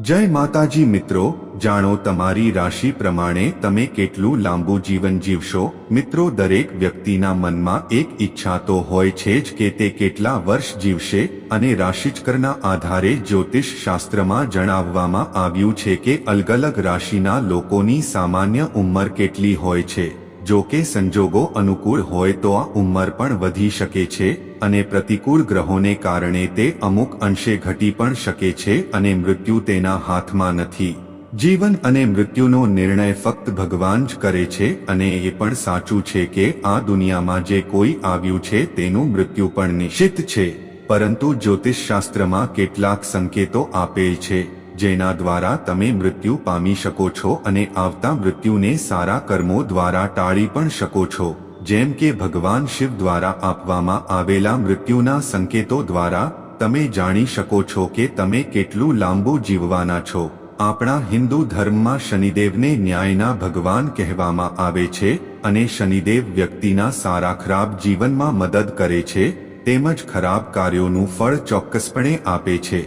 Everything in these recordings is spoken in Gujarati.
જય માતાજી મિત્રો, જાણો તમારી રાશિ પ્રમાણે તમે કેટલું લાંબુ જીવન જીવશો? મિત્રો, દરેક વ્યક્તિના મનમાં એક ઈચ્છા તો હોય છે જ કે તે કેટલા વર્ષ જીવશે અને રાશિચક્રના આધારે જ્યોતિષ શાસ્ત્રમાં જણાવવામાં આવ્યું છે કે અલગ અલગ રાશિના લોકોની સામાન્ય ઉંમર કેટલી હોય છે. જો કે સંજોગો અનુકૂળ હોય તો આ ઉંમર પણ વધી શકે છે અને પ્રતિકૂળ ગ્રહોને કારણે તે અમુક અંશે ઘટી પણ શકે છે અને મૃત્યુ તેના હાથમાં નથી. જીવન અને મૃત્યુનો નિર્ણય ફક્ત ભગવાન જ કરે છે અને એ પણ સાચું છે કે આ દુનિયામાં જે કોઈ આવ્યું છે તેનું મૃત્યુ પણ નિશ્ચિત છે. પરંતુ જ્યોતિષશાસ્ત્રમાં કેટલાક સંકેતો આપેલ છે. જેના દ્વારા તમે મૃત્યુ પામી શકો છો અને આવતા મૃત્યુને સારા કર્મો દ્વારા ટાળી પણ શકો છો. જેમ કે ભગવાન શિવ દ્વારા આપવામાં આવેલા મૃત્યુના સંકેતો દ્વારા તમે જાણી શકો છો કે તમે કેટલું લાંબુ જીવવાના છો. આપણા હિન્દુ ધર્મમાં શનિદેવને ન્યાયના ભગવાન કહેવામાં આવે છે અને શનિદેવ વ્યક્તિના સારા ખરાબ જીવનમાં મદદ કરે છે, તેમજ ખરાબ કાર્યોનું ફળ ચોક્કસપણે આપે છે.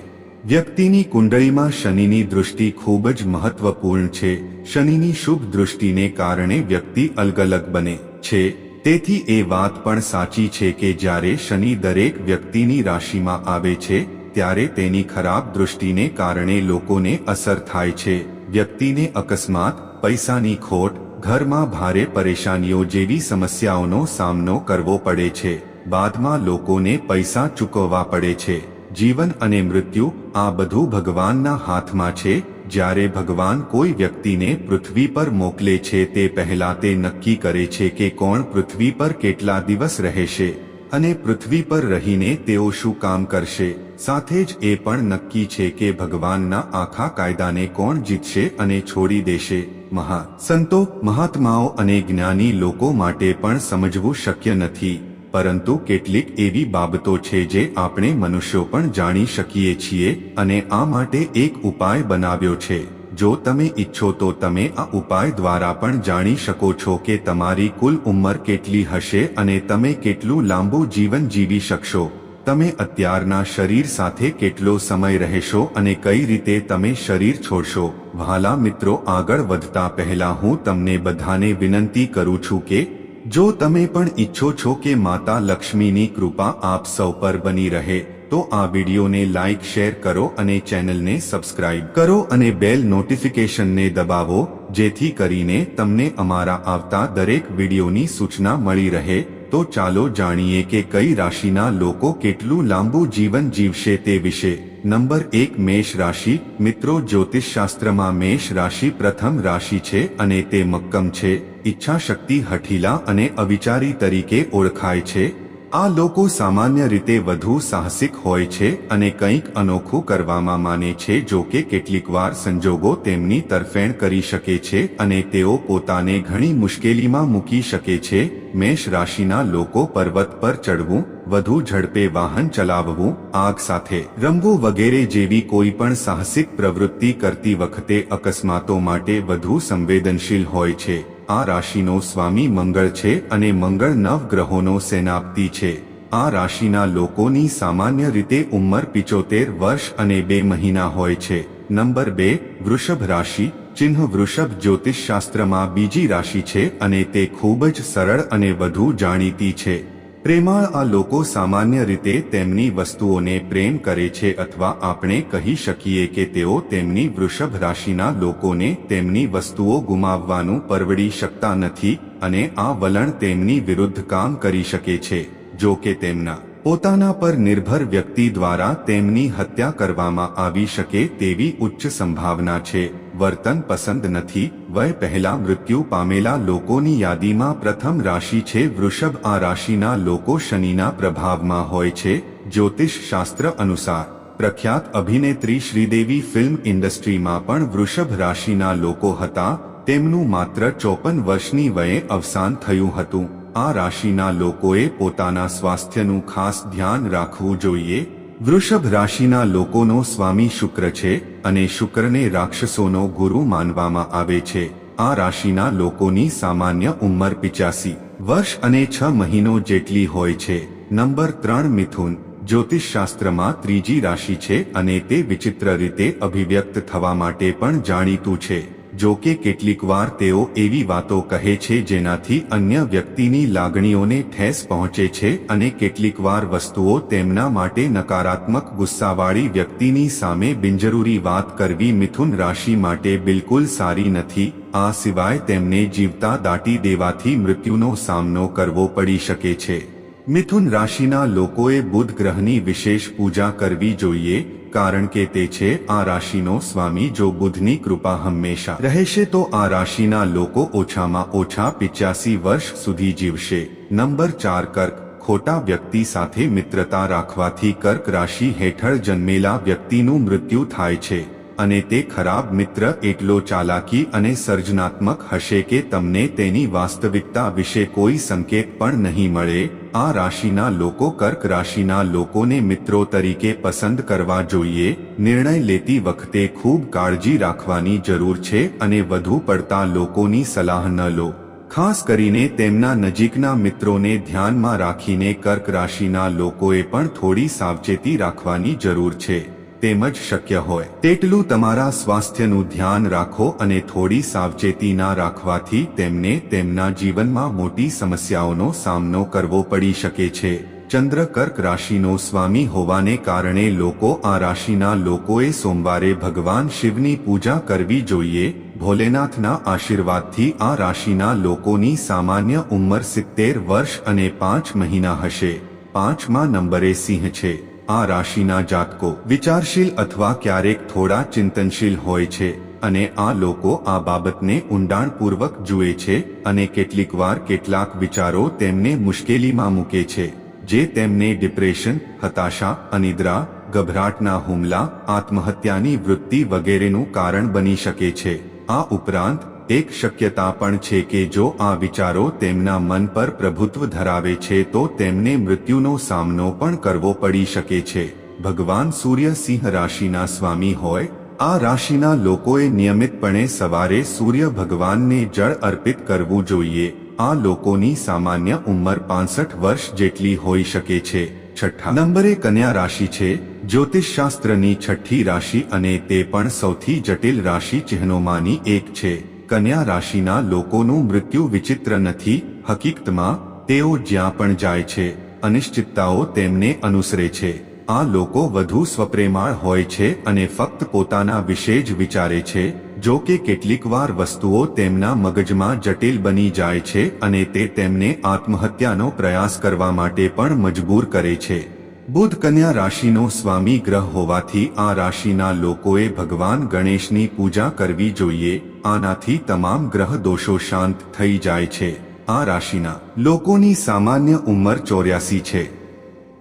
વ્યક્તિની કુંડળીમાં શનિની દૃષ્ટિ ખૂબ જ મહત્વપૂર્ણ છે. શનિની શુભ દૃષ્ટિને કારણે વ્યક્તિ અલગ અલગ બને છે. તેથી એ વાત પણ સાચી છે કે જ્યારે શનિ દરેક વ્યક્તિની રાશિમાં આવે છે, ત્યારે તેની ખરાબ દૃષ્ટિને કારણે લોકોને અસર થાય છે. વ્યક્તિને અકસ્માત, પૈસાની ખોટ, ઘરમાં ભારે પરેશાનીઓ જેવી સમસ્યાઓનો સામનો કરવો પડે છે. બાદમાં લોકોને પૈસા ચૂકવવા પડે છે. જીવન અને મૃત્યુ આ બધું ભગવાનના હાથમાં છે, જ્યારે ભગવાન કોઈ વ્યક્તિને પૃથ્વી પર મોકલે છે તે પહેલા તે નક્કી કરે છે કે કોણ પૃથ્વી પર કેટલા દિવસ રહેશે અને પૃથ્વી પર રહીને તેઓ શું કામ કરશે. સાથે જ એ પણ નક્કી છે કે ભગવાનના આખા કાયદાને કોણ જીતશે અને છોડી દેશે. મહા સંતો, મહાત્માઓ અને જ્ઞાની લોકો માટે પણ સમજવું શક્ય નથી. પરંતુ કેટલીક એવી બાબતો છે જે આપણે મનુષ્યો પણ જાણી શકીએ છીએ અને આ માટે એક ઉપાય બનાવ્યો છે. જો તમે ઈચ્છો તો તમે આ ઉપાય દ્વારા પણ જાણી શકો છો કે તમારી કુલ ઉંમર કેટલી હશે અને તમે કેટલું લાંબુ જીવન જીવી શકશો. તમે અત્યારના શરીર સાથે કેટલો સમય રહેશો અને કઈ રીતે તમે શરીર છોડશો. વહાલા મિત્રો, આગળ વધતા પહેલા હું તમને બધાને વિનંતી કરું છું કે જો તમે પણ ઈચ્છો છો કે માતા લક્ષ્મીની કૃપા આપ સૌ પર બની રહે, તો આ વિડીયોને લાઇક શેર કરો અને ચેનલને સબસ્ક્રાઇબ કરો અને બેલ નોટિફિકેશનને દબાવો, જેથી કરીને તમને અમારા આવતા દરેક વિડીયોની સૂચના મળી રહે. તો ચાલો જાણીએ કે કઈ રાશિના લોકો કેટલું લાંબુ જીવન જીવશે તે વિશે. નંબર એક મેષ રાશિ. મિત્રો જ્યોતિષ શાસ્ત્રમાં મેષ રાશિ પ્રથમ રાશિ છે અને તે મક્કમ છે. ઈચ્છા શક્તિ હઠીલા અને અવિચારી તરીકે ઓળખાય છે. આ લોકો સામાન્ય રીતે વધુ સાહસિક હોય છે અને કંઈક અનોખું કરવામાં માને છે જો કે કેટલીકવાર સંજોગો તેમની તરફેણ કરી શકે છે અને તેઓ પોતાને ઘણી મુશ્કેલીમાં મૂકી શકે છે. મેષ રાશિના લોકો પર્વત પર ચડવું, વધુ ઝડપે વાહન ચલાવવું, આગ સાથે રમવું વગેરે જેવી કોઈ પણ સાહસિક પ્રવૃત્તિ કરતી વખતે અકસ્માતો માટે વધુ સંવેદનશીલ હોય છે. આ રાશિનો સ્વામી મંગળ છે અને મંગળ નવ ગ્રહોનો સેનાપતિ છે. આ રાશિના લોકોની સામાન્ય રીતે ઉંમર પિચોતેર વર્ષ અને બે મહિના હોય છે. નંબર બે, વૃષભ રાશિ. ચિહ્ન વૃષભ જ્યોતિષશાસ્ત્રમાં બીજી રાશિ છે અને તે ખૂબ જ સરળ અને વધુ જાણીતી છે. પ્રેમાળ આ લોકો સામાન્ય રીતે તેમની વસ્તુઓને પ્રેમ કરે છે અથવા આપણે કહી શકીએ કે તેઓ તેમની વૃષભ રાશિના લોકોને તેમની વસ્તુઓ ગુમાવવાનું પરવડી શકતા નથી અને આ વલણ તેમની વિરુદ્ધ કામ કરી શકે છે, જો કે તેમના પોતાના પર નિર્ભર વ્યક્તિ દ્વારા તેમની હત્યા કરવામાં આવી શકે તેવી ઉચ્ચ સંભાવના છે. વર્તન પસંદ નથી. વય પહેલા મૃત્યુ પામેલા લોકોની યાદીમાં પ્રથમ રાશિ છે. વૃષભ આ રાશિના લોકો શનિના પ્રભાવમાં હોય છે. જ્યોતિષ શાસ્ત્ર અનુસાર પ્રખ્યાત અભિનેત્રી શ્રીદેવી ફિલ્મ ઇન્ડસ્ટ્રીમાં પણ વૃષભ રાશિના લોકો હતા. તેમનું માત્ર ચોપન વર્ષની વયે અવસાન થયું હતું. આ રાશિના લોકોએ પોતાના સ્વાસ્થ્યનું ખાસ ધ્યાન રાખવું જોઈએ. વૃષભ રાશિના લોકોનો સ્વામી શુક્ર છે અને શુક્રને રાક્ષસોનો ગુરુ માનવામાં આવે છે. આ રાશિના લોકોની સામાન્ય ઉંમર પિચાસી વર્ષ અને છ મહિનો જેટલી હોય છે. નંબર ત્રણ મિથુન જ્યોતિષશાસ્ત્રમાં ત્રીજી રાશિ છે અને તે વિચિત્ર રીતે અભિવ્યક્ત થવા માટે પણ જાણીતું છે. જો કે કેટલીકવાર તેઓ એવી વાતો કહે છે જેનાથી અન્ય વ્યક્તિની લાગણીઓને ઠેસ પહોંચે છે અને કેટલીકવાર વસ્તુઓ તેમના માટે નકારાત્મક ગુસ્સાવાળી વ્યક્તિની સામે બિનજરૂરી વાત કરવી મિથુન રાશિ માટે બિલકુલ સારી નથી. આ સિવાય તેમને જીવતા દાટી દેવાથી મૃત્યુનો સામનો કરવો પડી શકે છે. મિથુન રાશિના લોકોએ બુધ ગ્રહની વિશેષ પૂજા કરવી જોઈએ, કારણ કે તે છે આ રાશિનો સ્વામી જો બુધની કૃપા હંમેશા રહેશે તો આ રાશિના લોકો ઓછામાં ઓછા પિચ્યાસી વર્ષ સુધી જીવશે. નંબર ચાર કર્ક, ખોટા વ્યક્તિ સાથે મિત્રતા રાખવાથી કર્ક રાશિ હેઠળ જન્મેલા વ્યક્તિનું મૃત્યુ થાય છે. અને તે ખરાબ મિત્ર એટલો ચાલાકી અને સર્જનાત્મક હશે કે તમને તેની વાસ્તવિકતા વિશે કોઈ સંકેત પણ નહીં મળે. આ રાશિના લોકો કર્ક રાશિના લોકોને મિત્રો તરીકે પસંદ કરવા જોઈએ. નિર્ણય લેતી વખતે ખૂબ કાળજી રાખવાની જરૂર છે અને વધુ પડતા લોકોની સલાહ ન લો. ખાસ કરીને તેમના નજીકના મિત્રોને ધ્યાનમાં રાખીને કર્ક રાશિના લોકોએ પણ થોડી સાવચેતી રાખવાની જરૂર છે. તેમજ શક્ય હોય. તેટલું તમારા સ્વાસ્થ્યનું ધ્યાન રાખો અને થોડી સાવચેતી ના રાખવાથી તેમને તેમના જીવનમાં મોટી સમસ્યાઓનો સામનો કરવો પડી શકે છે. ચંદ્ર કર્ક રાશિનો સ્વામી હોવાને કારણે લોકો આ રાશિના લોકોએ સોમવારે ભગવાન શિવની પૂજા કરવી જોઈએ. ભોલેનાથના આશીર્વાદથી આ રાશિના લોકોની સામાન્ય ઉંમર સિત્તેર વર્ષ અને પાંચ મહિના હશે. પાંચમા નંબરે સિંહ છે. આ રાશિના જાતકો વિચારશીલ અથવા ક્યારેક થોડા ચિંતનશીલ હોય છે અને આ લોકો આ બાબતને ઊંડાણપૂર્વક જુએ છે અને કેટલીકવાર કેટલાક વિચારો તેમને મુશ્કેલીમાં મૂકે છે, જે તેમને ડિપ્રેશન, હતાશા, અનિદ્રા, ગભરાટના હુમલા, આત્મહત્યાની વૃત્તિ વગેરેનું કારણ બની શકે છે. આ ઉપરાંત એક શક્યતા પણ છે કે જો આ વિચારો તેમના મન પર પ્રભુત્વ ધરાવે છે તો તેમને મૃત્યુનો સામનો પણ કરવો પડી શકે છે. ભગવાન સૂર્ય સિંહ રાશિના સ્વામી હોય, આ રાશિના લોકોએ નિયમિતપણે સવારે સૂર્ય ભગવાનને જળ અર્પિત કરવું જોઈએ. આ લોકોની સામાન્ય ઉંમર પાસઠ વર્ષ જેટલી હોઈ શકે છે. છઠ્ઠા નંબરે કન્યા રાશિ છે. જ્યોતિષશાસ્ત્રની છઠ્ઠી રાશિ અને તે પણ સૌથી જટિલ રાશિ ચિહ્નોમાંની એક છે. કન્યા રાશિના લોકોનું મૃત્યુ વિચિત્ર નથી. હકીકતમાં, તેઓ જ્યાં પણ જાય છે, અનિશ્ચિતતાઓ તેમને અનુસરે છે. આ લોકો વધુ સ્વપ્રેમાળ હોય છે અને ફક્ત પોતાના વિશે જ વિચારે છે, જો કે કેટલીકવાર વસ્તુઓ તેમના મગજમાં જટિલ બની જાય છે અને તે તેમને આત્મહત્યાનો પ્રયાસ કરવા માટે પણ મજબૂર કરે છે. બુધ કન્યા રાશિનો સ્વામી ગ્રહ હોવાથી આ રાશિના લોકોએ ભગવાન ગણેશની પૂજા કરવી જોઈએ. આનાથી તમામ ગ્રહ દોષો શાંત થઈ જાય છે. આ રાશિના લોકોની સામાન્ય ઉંમર ચોર્યાસી છે.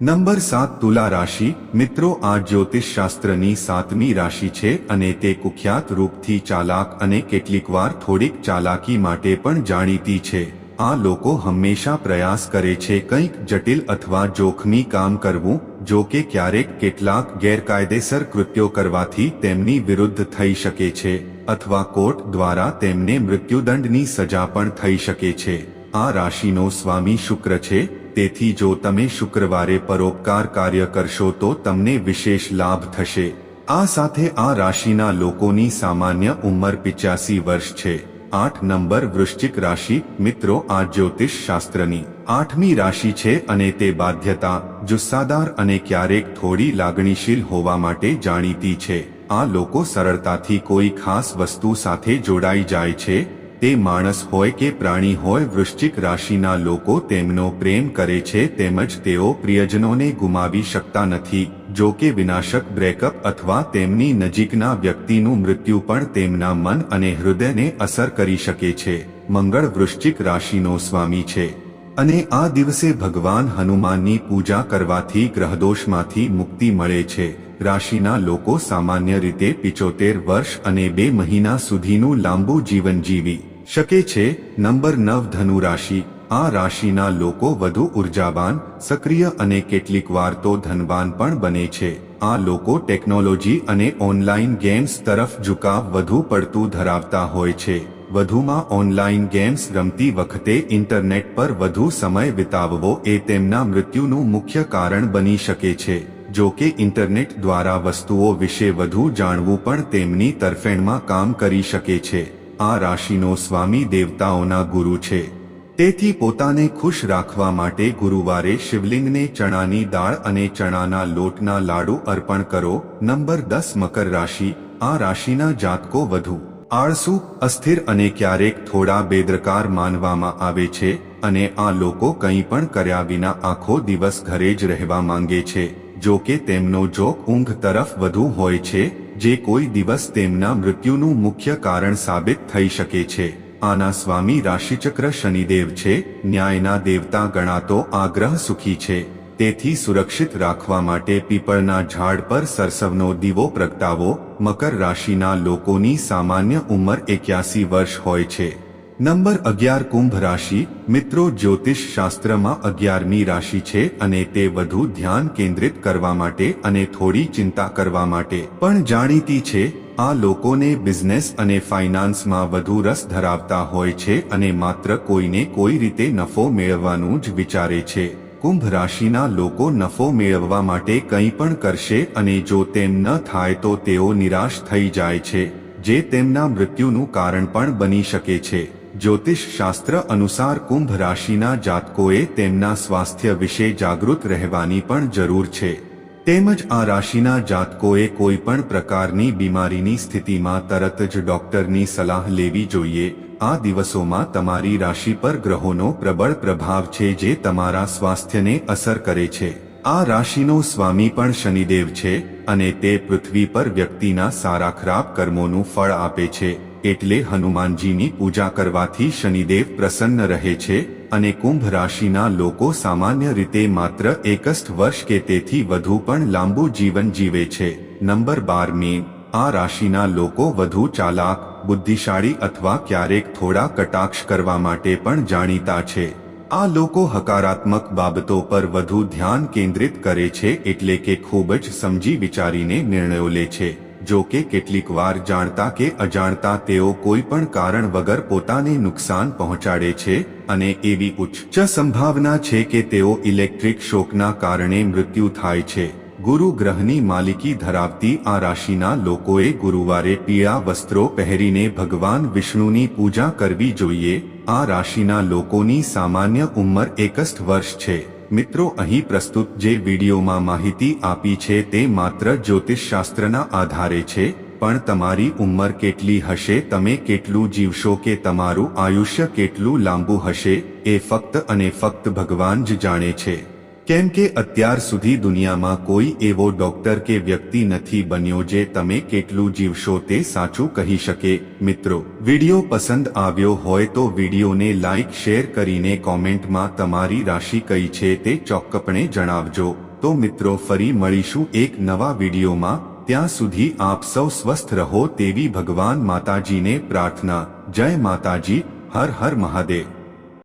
નંબર સાત તુલા રાશિ, મિત્રો આ જ્યોતિષશાસ્ત્રની સાતમી રાશિ છે અને તે કુખ્યાત રૂપથી ચાલાક અને કેટલીકવાર થોડીક ચાલાકી માટે પણ જાણીતી છે. આ લોકો હંમેશા પ્રયાસ કરે છે કંઈક જટિલ અથવા જોખમી કામ કરવું, જો કે ક્યારેક કેટલાક ગેરકાયદેસર કૃત્યો કરવાથી તેમની વિરુદ્ધ થઈ શકે છે, અથવા કોર્ટ દ્વારા તેમને મૃત્યુદંડની સજા પણ થઈ શકે છે. આ રાશિનો સ્વામી શુક્ર છે, તેથી જો તમે શુક્રવારે પરોપકાર કાર્ય કરશો તો તમને વિશેષ લાભ થશે. આ સાથે આ રાશિના લોકોની સામાન્ય ઉંમર પિચ્યાસી વર્ષ છે. આઠ નંબર વૃશ્ચિક રાશિ, મિત્રો, આ જ્યોતિષ શાસ્ત્રની આઠમી રાશિ છે અને તે બાધ્યતા, જુસ્સાદાર અને ક્યારેક થોડી લાગણીશીલ હોવા માટે જાણીતી છે. આ લોકો સરળતાથી કોઈ ખાસ વસ્તુ સાથે જોડાઈ જાય છે તે માણસ હોય કે પ્રાણી હોય વૃશ્ચિક રાશિના લોકો તેમનો પ્રેમ કરે છે તેમજ તેઓ પ્રિયજનોને ગુમાવી શકતા નથી. જો કે વિનાશક બ્રેકઅપ અથવા તેમની નજીકના વ્યક્તિનું મૃત્યુ પણ તેમના મન અને હૃદયને અસર કરી શકે છે. મંગળ વૃશ્ચિક રાશિનો સ્વામી છે. અને આ દિવસે ભગવાન હનુમાનની પૂજા કરવાથી ગ્રહદોષમાંથી મુક્તિ મળે છે. રાશિના લોકો સામાન્ય રીતે પિચોતેર વર્ષ અને બે મહિના સુધીનું લાંબુ જીવન જીવી શકે છે. નંબર નવ ધનુ રાશિ. આ રાશિના લોકો વધુ ઉર્જાવાન, સક્રિય અને કેટલીક વાર તો ધનવાન પણ બને છે. આ લોકો ટેકનોલોજી અને ઓનલાઈન ગેમ્સ તરફ ઝુકાવ વધુ પડતું ધરાવતા હોય છે. વધુમાં ઓનલાઈન ગેમ્સ રમતી વખતે ઇન્ટરનેટ પર વધુ સમય વિતાવવો એ તેમના મૃત્યુનું મુખ્ય કારણ બની શકે છે. જો કે ઇન્ટરનેટ દ્વારા વસ્તુઓ વિશે વધુ જાણવું પણ તેમની તરફેણમાં કામ કરી શકે છે. આ રાશિનો સ્વામી દેવતાઓના ગુરુ છે. તેથી પોતાને ખુશ રાખવા માટે ગુરુવારે શિવલિંગને ચણાની દાળ અને ચણાના લોટના લાડુ અર્પણ કરો. નંબર દસ, મકર રાશિ. આ રાશિના જાતકો વધુ. આળસુ, અસ્થિર અને ક્યારેક થોડા બેદરકાર માનવામાં આવે છે અને આ લોકો કંઈ પણ કર્યા વિના આખો દિવસ ઘરે જ રહેવા માંગે છે. જો કે તેમનો જોક ઊંઘ તરફ વધુ હોય છે, જે કોઈ દિવસ તેમના મૃત્યુનું મુખ્ય કારણ સાબિત થઈ શકે છે. આના સ્વામી રાશિચક્ર શનિદેવ છે, ન્યાયના દેવતા ગણાતો આગ્રહ સુખી છે. તેથી સુરક્ષિત રાખવા માટે પીપળના ઝાડ પર સરસવનો દીવો પ્રગટાવો. મકર રાશિના લોકોની સામાન્ય ઉંમર એક્યાસી વર્ષ હોય છે. નંબર અગિયાર કુંભ રાશિ, મિત્રો જ્યોતિષ શાસ્ત્રમાં અગિયારમી રાશિ છે અને તે વધુ ધ્યાન કેન્દ્રિત કરવા માટે અને થોડી ચિંતા કરવા માટે. પણ જાણીતી છે, આ લોકોને બિઝનેસ અને ફાઇનાન્સમાં વધુ રસ ધરાવતા હોય છે અને માત્ર કોઈને કોઈ રીતે નફો મેળવવાનું જ વિચારે છે. કુંભ રાશિના લોકો નફો મેળવવા માટે કંઈ પણ કરશે અને જો તેમ ન થાય તો તેઓ નિરાશ થઈ જાય છે, જે તેમના મૃત્યુનું કારણ પણ બની શકે છે. જ્યોતિષ શાસ્ત્ર અનુસાર કુંભ રાશિના જાતકોએ તેમના સ્વાસ્થ્ય વિશે જાગૃત રહેવાની પણ જરૂર છે. તેમજ આ રાશિના જાતકોએ કોઈ પણ પ્રકારની બીમારીની સ્થિતિમાં તરત જ ડોક્ટરની સલાહ લેવી જોઈએ. આ દિવસોમાં તમારી રાશિ પર ગ્રહોનો પ્રબળ પ્રભાવ છે જે તમારા સ્વાસ્થ્યને અસર કરે છે. આ રાશિનો સ્વામી પણ શનિદેવ છે અને તે પૃથ્વી પર વ્યક્તિના સારા ખરાબ કર્મોનું ફળ આપે છે. એટલે હનુમાનજીની પૂજા કરવાથી શનિદેવ પ્રસન્ન રહે છે અને કુંભ રાશિના લોકો સામાન્ય રીતે માત્ર એકસ્થ વર્ષ કે તેથી વધુ પણ લાંબુ જીવન જીવે છે. નંબર બાર મીન આ રાશિના લોકો વધુ ચાલાક, બુદ્ધિશાળી અથવા ક્યારેક થોડા કટાક્ષ કરવા માટે પણ જાણીતા છે. આ લોકો હકારાત્મક બાબતો પર વધુ ધ્યાન કેન્દ્રિત કરે છે એટલે કે ખૂબ જ સમજી વિચારીને નિર્ણયો લે છે. જો કે કેટલીક વાર જાણતા કે અજાણતા તેઓ કોઈ પણ કારણ વગર પોતાને નુકસાન પહોંચાડે છે અને એવી ઉચ્ચ સંભાવના છે કે તેઓ ઇલેક્ટ્રિક શોકના કારણે મૃત્યુ થાય છે. ગુરુ ગ્રહની માલિકી ધરાવતી આ રાશિના લોકોએ ગુરુવારે પીળા વસ્ત્રો પહેરીને ભગવાન વિષ્ણુની પૂજા કરવી જોઈએ. આ રાશિના લોકોની સામાન્ય ઉંમર એકસઠ વર્ષ છે. મિત્રો, અહીં પ્રસ્તુત જે વિડીયોમાં માહિતી આપી છે તે માત્ર જ્યોતિષશાસ્ત્રના આધારે છે, પણ તમારી ઉંમર કેટલી હશે, તમે કેટલું જીવશો કે તમારું આયુષ્ય કેટલું લાંબુ હશે, એ ફક્ત અને ફક્ત ભગવાન જ જાણે છે. કેમ કે અત્યાર સુધી દુનિયામાં કોઈ એવો ડોક્ટર કે વ્યક્તિ નથી બન્યો જે તમે કેટલું જીવશો તે સાચું કહી શકે. મિત્રો, વીડિયો પસંદ આવ્યો હોય તો વિડીયોને લાઇક શેર કરીને કોમેન્ટમાં તમારી રાશિ કઈ છે તે ચોક્કપણે જણાવજો. તો મિત્રો, ફરી મળીશું એક નવા વિડીયોમાં. ત્યાં સુધી આપ સૌ સ્વસ્થ રહો તેવી ભગવાન માતાજીને પ્રાર્થના. જય માતાજી, હર હર મહાદેવ.